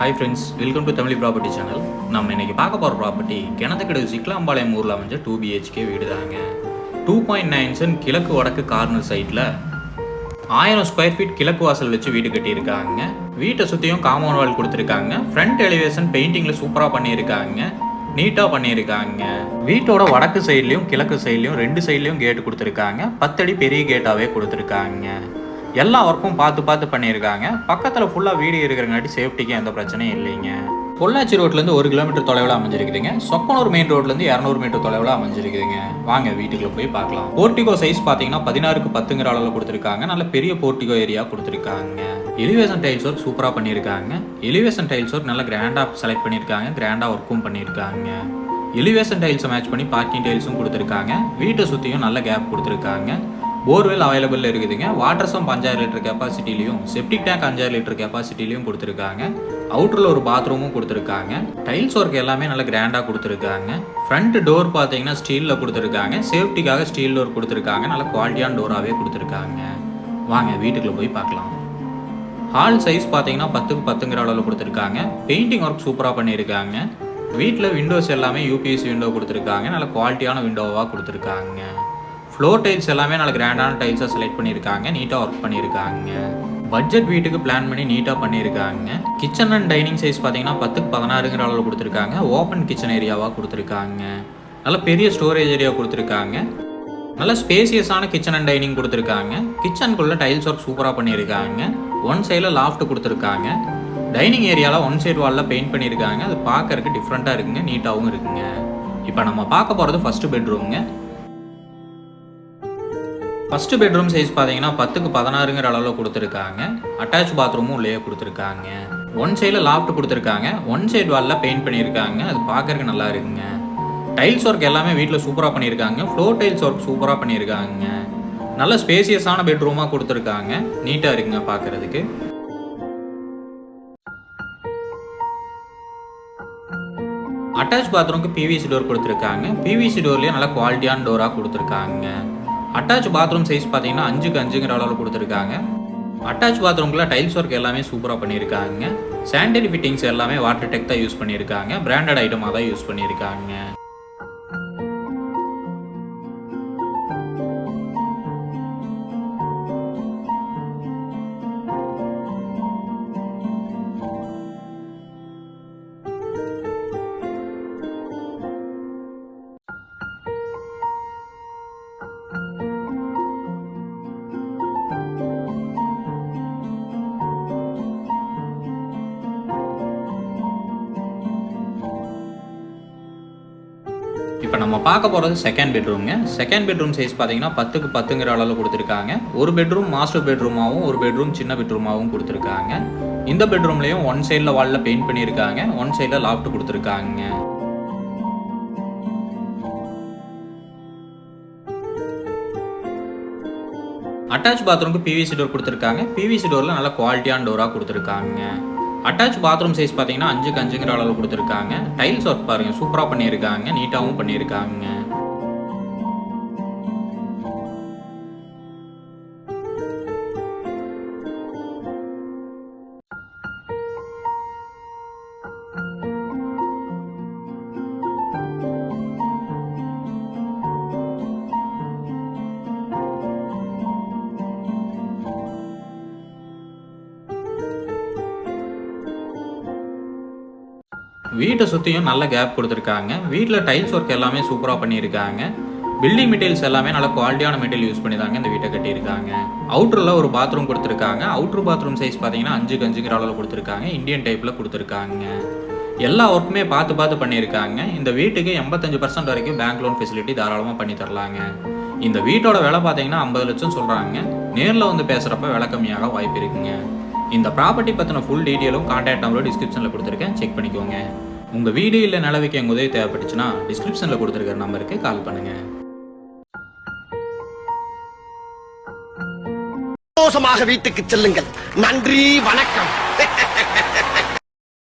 Hi friends welcome to Tamil property channel நம்ம இன்னைக்கு பார்க்க போகிற ப்ராப்பர்ட்டி கிணத்துக்கடவு சிக்லாம்பாளையம் ஊரில் அமைஞ்ச டூ பிஹெச்கே வீடு தாங்க. டூ பாயிண்ட் நைன் சென் கிழக்கு வடக்கு கார்னர் சைட்டில் ஆயிரம் ஸ்கொயர் ஃபீட் கிழக்கு வாசல் வச்சு வீடு கட்டியிருக்காங்க. வீட்டை சுற்றியும் காமன் வால் கொடுத்துருக்காங்க. ஃப்ரண்ட் எலிவேஷன் பெயிண்டிங்கில் சூப்பராக பண்ணியிருக்காங்க. நீட்டாக பண்ணியிருக்காங்க. வீட்டோட வடக்கு சைட்லேயும் கிழக்கு சைட்லேயும் ரெண்டு சைட்லேயும் கேட் கொடுத்துருக்காங்க. பத்தடி பெரிய கேட்டாகவே கொடுத்துருக்காங்க. எல்லா ஒர்க்கும் பார்த்து பார்த்து பண்ணியிருக்காங்க. பக்கத்தில் ஃபுல்லாக வீடு இருக்கிறங்காட்டி சேஃப்டிக்கு எந்த பிரச்சனையும் இல்லைங்க. பொள்ளாச்சி ரோட்லேருந்து ஒரு கிலோமீட்டர் தொலைவில் அமைஞ்சிருக்குதுங்க. சொக்கனூர் மெயின் ரோட்லேருந்து இரநூறு மீட்டர் தொலைவில் அமைஞ்சிருக்குதுங்க. வாங்க வீட்டுக்குள்ள போய் பார்க்கலாம். போர்ட்டிகோ சைஸ் பார்த்தீங்கன்னா பதினாறுக்கு பத்துங்கிற அளவில் கொடுத்துருக்காங்க. நல்ல பெரிய போர்ட்டிகோ ஏரியா கொடுத்துருக்காங்க. எலிவேஷன் டைல்ஸ் ஒர்க் சூப்பராக பண்ணியிருக்காங்க. எலிவேஷன் டைல்ஸ் ஒர்க் நல்லா கிராண்டாக செலக்ட் பண்ணியிருக்காங்க. கிராண்டாக ஒர்க்கும் பண்ணியிருக்காங்க. எலிவேஷன் டைல்ஸை மேட்ச் பண்ணி பார்க்கிங் டைல்ஸும் கொடுத்துருக்காங்க. வீட்டை சுற்றியும் நல்ல கேப் கொடுத்துருக்காங்க. போர்வெல் அவைலபிள் இருக்குதுங்க. வாட்டர் சம்ப் அஞ்சாயிரம் லிட்டர் கெப்பாசிட்டிலையும் செப்டிக் டேங்க் அஞ்சாயிரம் லிட்டர் கெப்பாசிட்டிலையும் கொடுத்துருக்காங்க. அவுட்டரில் ஒரு பாத்ரூமும் கொடுத்துருக்காங்க. டைல்ஸ் ஒர்க் எல்லாமே நல்லா கிராண்டாக கொடுத்துருக்காங்க. ஃப்ரண்ட் டோர் பார்த்தீங்கன்னா ஸ்டீலில் கொடுத்துருக்காங்க. சேஃப்டிக்காக ஸ்டீல் டோர் கொடுத்துருக்காங்க. நல்ல குவாலிட்டியான டோராகவே கொடுத்துருக்காங்க. வாங்க வீட்டுக்குள்ளே போய் பார்க்கலாம். ஹால் சைஸ் பார்த்தீங்கன்னா பத்துக்கு பத்துங்கிற அளவில் கொடுத்துருக்காங்க. பெயிண்டிங் ஒர்க் சூப்பராக பண்ணியிருக்காங்க. வீட்டில் விண்டோஸ் எல்லாமே யூபிஎஸ் விண்டோ கொடுத்துருக்காங்க. நல்ல குவாலிட்டியான விண்டோவாக கொடுத்துருக்காங்க. ஃப்ளோர் டைல்ஸ் எல்லாமே நல்ல கிராண்டான டைல்ஸாக செலக்ட் பண்ணியிருக்காங்க நீட்டாக ஒர்க் பண்ணியிருக்காங்க. பட்ஜெட் வீட்டுக்கு பிளான் பண்ணி நீட்டாக பண்ணியிருக்காங்க. கிச்சன் அண்ட் டைனிங் சைஸ் பார்த்தீங்கன்னா பத்துக்கு பதினாறுங்கிற அளவில் கொடுத்துருக்காங்க. ஓப்பன் கிச்சன் ஏரியாவாக கொடுத்துருக்காங்க. நல்ல பெரிய ஸ்டோரேஜ் ஏரியா கொடுத்துருக்காங்க. நல்ல ஸ்பேசியஸான கிச்சன் அண்ட் டைனிங் கொடுத்துருக்காங்க. கிச்சனுக்குள்ளே டைல்ஸ் ஒர்க் சூப்பராக பண்ணியிருக்காங்க. ஒன் சைடில் லாஃப்ட் கொடுத்துருக்காங்க. டைனிங் ஏரியாவில் ஒன் சைடு வாலில் பெயிண்ட் பண்ணியிருக்காங்க. அது பார்க்கறதுக்கு டிஃப்ரெண்ட்டாக இருக்குங்க நீட்டாகவும் இருக்குங்க. இப்போ நம்ம பார்க்க போகிறது ஃபஸ்ட்டு பெட்ரூம்ங்க ஃபஸ்ட்டு பெட்ரூம் சைஸ் பார்த்தீங்கன்னா பத்துக்கு பதினாறுங்கிற அளவில் கொடுத்துருக்காங்க. அட்டாச் பாத்ரூமும் உள்ளே கொடுத்துருக்காங்க. ஒன் சைடில் லாஃப்ட் கொடுத்துருக்காங்க. ஒன் சைடு வாலில் பெயிண்ட் பண்ணியிருக்காங்க. அது பார்க்குறக்கு நல்லா இருக்குங்க. டைல்ஸ் ஒர்க் எல்லாமே வீட்டில் சூப்பராக பண்ணியிருக்காங்க. ஃப்ளோர் டைல்ஸ் ஒர்க் சூப்பராக பண்ணியிருக்காங்க. நல்ல ஸ்பேசியஸான பெட்ரூமாக கொடுத்துருக்காங்க. நீட்டாக இருக்குங்க பார்க்கறதுக்கு அட்டாச் பாத்ரூமுக்கு பிவிசி டோர் கொடுத்துருக்காங்க. பிவிசி டோர்லேயே நல்ல குவாலிட்டியான டோராக கொடுத்துருக்காங்க. அட்டாச் பாத்ரூம் சைஸ் பார்த்தீங்கன்னா அஞ்சுக்கு அஞ்சுங்கிற அளவில் கொடுத்துருக்காங்க. அட்டாச் பாத்ரூம்குள்ள டைல்ஸ் ஒர்க் எல்லாமே சூப்பராக பண்ணியிருக்காங்க. சானிடரி ஃபிட்டிங்ஸ் எல்லாமே வாட்டர் டெக் தான் யூஸ் பண்ணியிருக்காங்க. பிராண்டட் ஐட்டமாக தான் யூஸ் பண்ணியிருக்காங்க. இப்போ நம்ம பார்க்க போகிறது செகண்ட் பெட்ரூம்ங்க செகண்ட் பெட்ரூம் சைஸ் பார்த்தீங்கன்னா பத்துக்கு பத்துங்கிற அளவில் கொடுத்துருக்காங்க. ஒரு பெட்ரூம் மாஸ்டர் பெட்ரூமாகவும் ஒரு பெட்ரூம் சின்ன பெட்ரூமாகவும் கொடுத்துருக்காங்க. இந்த பெட்ரூம்லேயும் ஒன் சைடில் வாலில் பெயிண்ட் பண்ணியிருக்காங்க. ஒன் சைடில் லாஃப்ட் கொடுத்துருக்காங்க. அட்டாச் பாத்ரூமுக்கு பிவிசி டோர் கொடுத்துருக்காங்க. பிவிசி டோரில் நல்ல குவாலிட்டியான டோராக கொடுத்துருக்காங்க. அட்டாச் பாத்ரூம் சைஸ் பார்த்தீங்கன்னா அஞ்சுக்கு அஞ்சுங்கிற அளவில் கொடுத்துருக்காங்க. டைல்ஸ் ஒர்க் பாருங்க சூப்பராக பண்ணியிருக்காங்க நீட்டாகவும் பண்ணியிருக்காங்க. வீட்டை சுற்றியும் நல்ல கேப் கொடுத்துருக்காங்க. வீட்டில் டைல்ஸ் ஒர்க் எல்லாமே சூப்பராக பண்ணியிருக்காங்க. பில்டிங் மெட்டீரியல்ஸ் எல்லாமே நல்ல குவாலிட்டியான மெட்டீரியல் யூஸ் பண்ணி தாங்க இந்த வீட்டை கட்டியிருக்காங்க. அவுட்டரில் ஒரு பாத்ரூம் கொடுத்துருக்காங்க. அவுட்ரு பாத்ரூம் சைஸ் பார்த்தீங்கன்னா அஞ்சுக்கு அஞ்சுங்கிற அளவில் கொடுத்துருக்காங்க. இந்தியன் டைப்பில் கொடுத்துருக்காங்க. எல்லா ஒர்க்குமே பார்த்து பார்த்து பண்ணியிருக்காங்க. இந்த வீட்டுக்கு எண்பத்தஞ்சு பர்சன்ட் வரைக்கும் பேங்க் லோன் ஃபெசிலிட்டி தாராளமாக பண்ணி தரலாங்க. இந்த வீட்டோட விலை பார்த்தீங்கன்னா ஐம்பது லட்சம் சொல்கிறாங்க நேரில் வந்து பேசுகிறப்ப விலை கம்மியாக வாய்ப்பு இருக்குங்க. இந்த ப்ராப்பர்ட்டி பற்றின ஃபுல் டீட்டெயிலும் கான்டாக்ட் நம்பரும் டிஸ்கிரிப்ஷனில் கொடுத்துருக்கேன். செக் பண்ணிக்கோங்க. உங்கள் வீடு இல்லை நிலவைக்கு எங்கள் உதவி தேவைப்பட்டுச்சுன்னா டிஸ்கிரிப்ஷனில் கொடுத்துருக்கிற நம்பருக்கு கால் பண்ணுங்கள் சந்தோஷமாக வீட்டுக்கு செல்லுங்கள். நன்றி வணக்கம்.